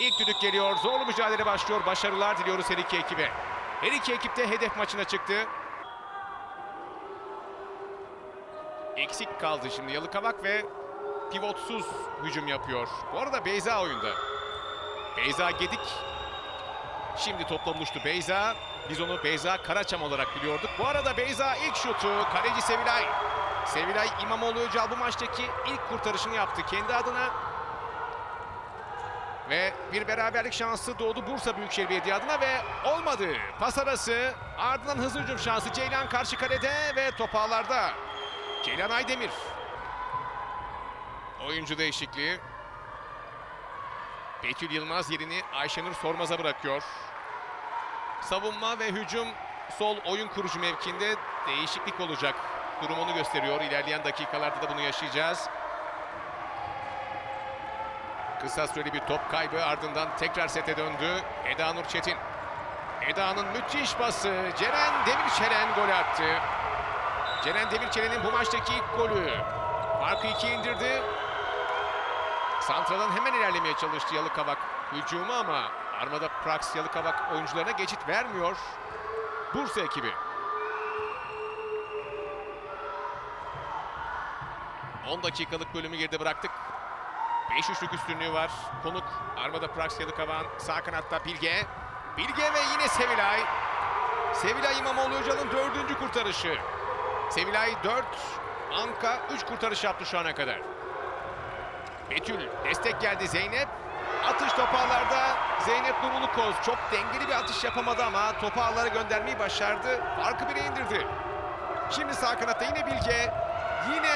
İlk düdük geliyor. Zorlu mücadele başlıyor. Başarılar diliyoruz her iki ekibe. Her iki ekip de hedef maçına çıktı. Eksik kaldı şimdi Yalıkavak ve pivotsuz hücum yapıyor. Bu arada Beyza oyunda. Beyza Gedik şimdi topla buluştu Beyza. Biz onu Beyza Karaçam olarak biliyorduk. Bu arada Beyza ilk şutu. Kaleci Sevilay. Sevilay İmamoğlu Öcal bu maçtaki ilk kurtarışını yaptı kendi adına. Ve bir beraberlik şansı doğdu Bursa Büyükşehir Belediye adına ve olmadı. Pas arası ardından hızlı hücum şansı Ceylan karşı kalede ve top ağlarda. Ceylan Aydemir. Oyuncu değişikliği. Betül Yılmaz yerini Ayşenur Sormaz'a bırakıyor. Savunma ve hücum sol oyun kurucu mevkinde değişiklik olacak. Durum onu gösteriyor. İlerleyen dakikalarda da bunu yaşayacağız. Kısa süreli bir top kaybı ardından tekrar sete döndü. Eda Nur Çetin. Eda'nın müthiş pası. Ceren Demirçelen gol attı. Ceren Demirçelen'in bu maçtaki ilk golü. Farkı ikiye indirdi. Santra'dan hemen ilerlemeye çalıştı Yalıkavak hücumu ama Armada Prax Yalıkavak oyuncularına geçit vermiyor. Bursa ekibi. 10 dakikalık bölümü geride bıraktık. 5 üçlük üstünlüğü var. Konuk Armada Prax Yalıkavak'ın sağ kanatta Bilge. Bilge ve yine Sevilay. Sevilay İmamoğlu Hoca'nın dördüncü kurtarışı. Sevilay 4, Anka 3 kurtarış yaptı şu ana kadar. Betül destek geldi Zeynep. Atış topağlarda Zeynep Nurulukoz çok dengeli bir atış yapamadı ama topu ağlara göndermeyi başardı. Farkı bire indirdi. Şimdi sağ kanatta yine Bilge. Yine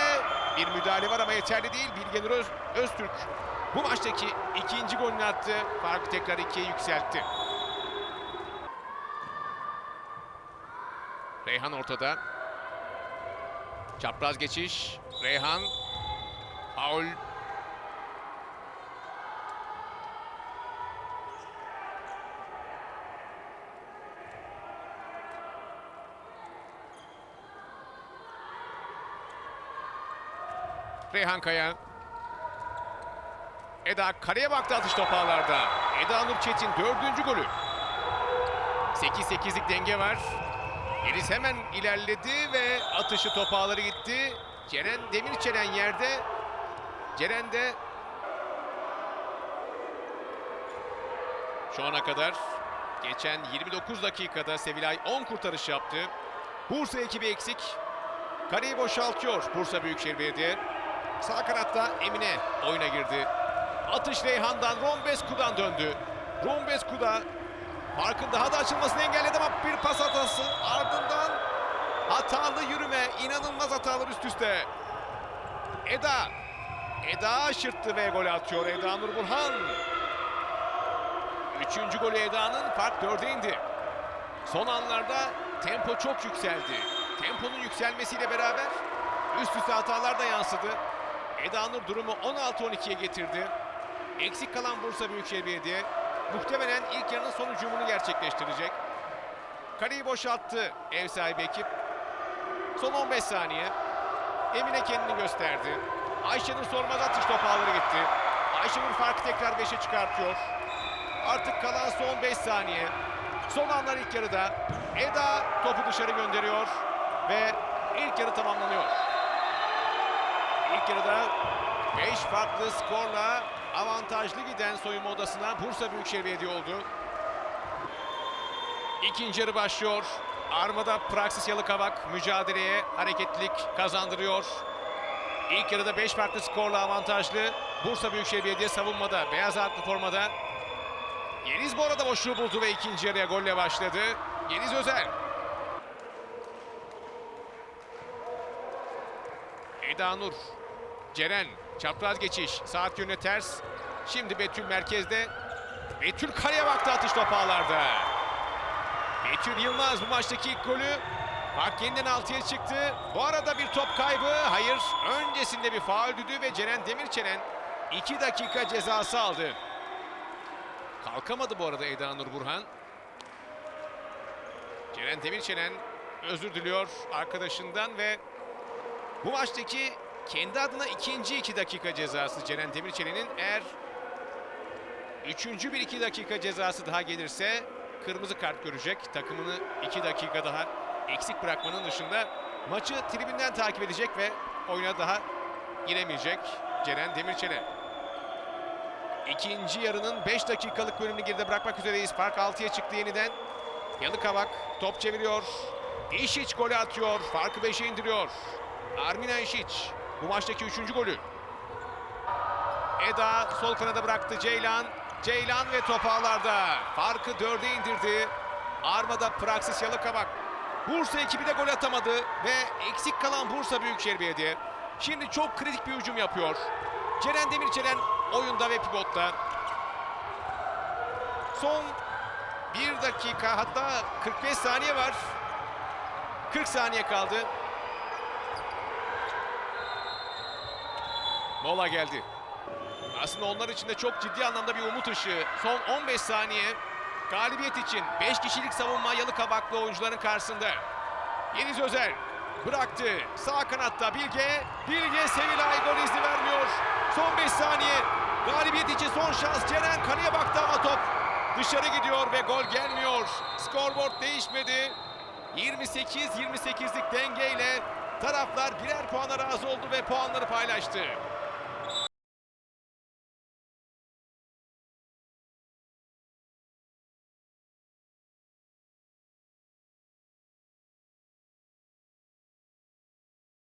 bir müdahale var ama yeterli değil. Bilge Nur Öz- Öztürk bu maçtaki ikinci golünü attı. Farkı tekrar ikiye yükseltti. Reyhan ortada. Çapraz geçiş. Reyhan. Faul. Reyhan Kaya. Eda kareye baktı atış topağlarda. Eda Nur Çetin dördüncü golü. 8-8'lik denge var. Yeliz hemen ilerledi ve atışı top ağları gitti. Ceren Demirçelen yerde. Ceren de şu ana kadar geçen 29 dakikada Sevilay 10 kurtarış yaptı. Bursa ekibi eksik. Kareyi boşaltıyor Bursa Büyükşehir Belediye. Sağ kanatta Emine oyuna girdi. Atış Reyhan'dan Rombesku'dan döndü. Rombesku da Farkın daha da açılmasını engelledi ama bir pas hatası ardından hatalı yürüme inanılmaz hatalar üst üste. Eda Eda aşırttı ve gol atıyor Eda Nur Burhan. Üçüncü golü Eda'nın fark dörde indi. Son anlarda tempo çok yükseldi. Temponun yükselmesiyle beraber üst üste hatalar da yansıdı. Eda Nur durumu 16-12'ye getirdi. Eksik kalan Bursa Büyükşehir Belediye muhtemelen ilk yarının son hücumunu gerçekleştirecek. Kaleyi boşalttı ev sahibi ekip. Son 15 saniye. Emine kendini gösterdi. Ayşenur sormaz atış top ağları gitti. Ayşenur farkı tekrar 5'e çıkartıyor. Artık kalan son 5 saniye. Son anlar ilk yarıda. Eda topu dışarı gönderiyor ve ilk yarı tamamlanıyor. İlk yarıda 5 farklı skorla avantajlı giden soyunma odasına Bursa Büyükşehir Belediye oldu. İkinci yarı başlıyor. Armada Praksis Yalıkavak mücadeleye hareketlilik kazandırıyor. İlk yarıda 5 farklı skorla avantajlı. Bursa Büyükşehir Belediye savunmada. Beyaz atlı formada. Yeliz bu arada boşluğu buldu ve ikinci yarıya golle başladı. Yeliz Özel. Eda Nur. Ceren. Çapraz geçiş. Saat yönüne ters. Şimdi Betül merkezde. Betül kaleye baktı atış topağlarda. Betül Yılmaz bu maçtaki ilk golü. Fark yeniden 6'ya çıktı. Bu arada bir top kaybı. Hayır. Öncesinde bir faul düdüğü ve Ceren Demirçelen 2 dakika cezası aldı. Kalkamadı bu arada Eda Nur Burhan. Ceren Demirçelen özür diliyor arkadaşından ve bu maçtaki kendi adına ikinci iki dakika cezası Ceren Demirçelen'in eğer Üçüncü bir iki dakika cezası daha gelirse kırmızı kart görecek. Takımını iki dakika daha eksik bırakmanın dışında maçı tribünden takip edecek ve oyuna daha giremeyecek Ceren Demirçe'ne. İkinci yarının 5 dakikalık bölümünü geride bırakmak üzereyiz. Park 6'ya çıktı yeniden. Yalıkavak top çeviriyor. İşiç golü atıyor. Farkı 5'e indiriyor. Armina İşiç bu maçtaki 3. golü. Eda sol kanada bıraktı Ceylan. Ceylan ve top ağlarda. Farkı 4'e indirdi. Armada Praksis Yalıkavak. Bursa ekibi de gol atamadı ve eksik kalan Bursa Büyükşehir Belediye. Şimdi çok kritik bir hücum yapıyor. Ceren Demirçelen oyunda ve pivotta. Son 1 dakika hatta 45 saniye var. 40 saniye kaldı. Mola geldi. Aslında onlar için de çok ciddi anlamda bir umut ışığı. Son 15 saniye galibiyet için 5 kişilik savunma yalı kabaklı oyuncuların karşısında. Yeniz Özel bıraktı. Sağ kanatta Bilge. Bilge Sevilay gol izni vermiyor. Son 5 saniye. Galibiyet için son şans. Ceren kaleye baktı ama top dışarı gidiyor ve gol gelmiyor. Scoreboard değişmedi. 28-28'lik dengeyle taraflar birer puana razı oldu ve puanları paylaştı.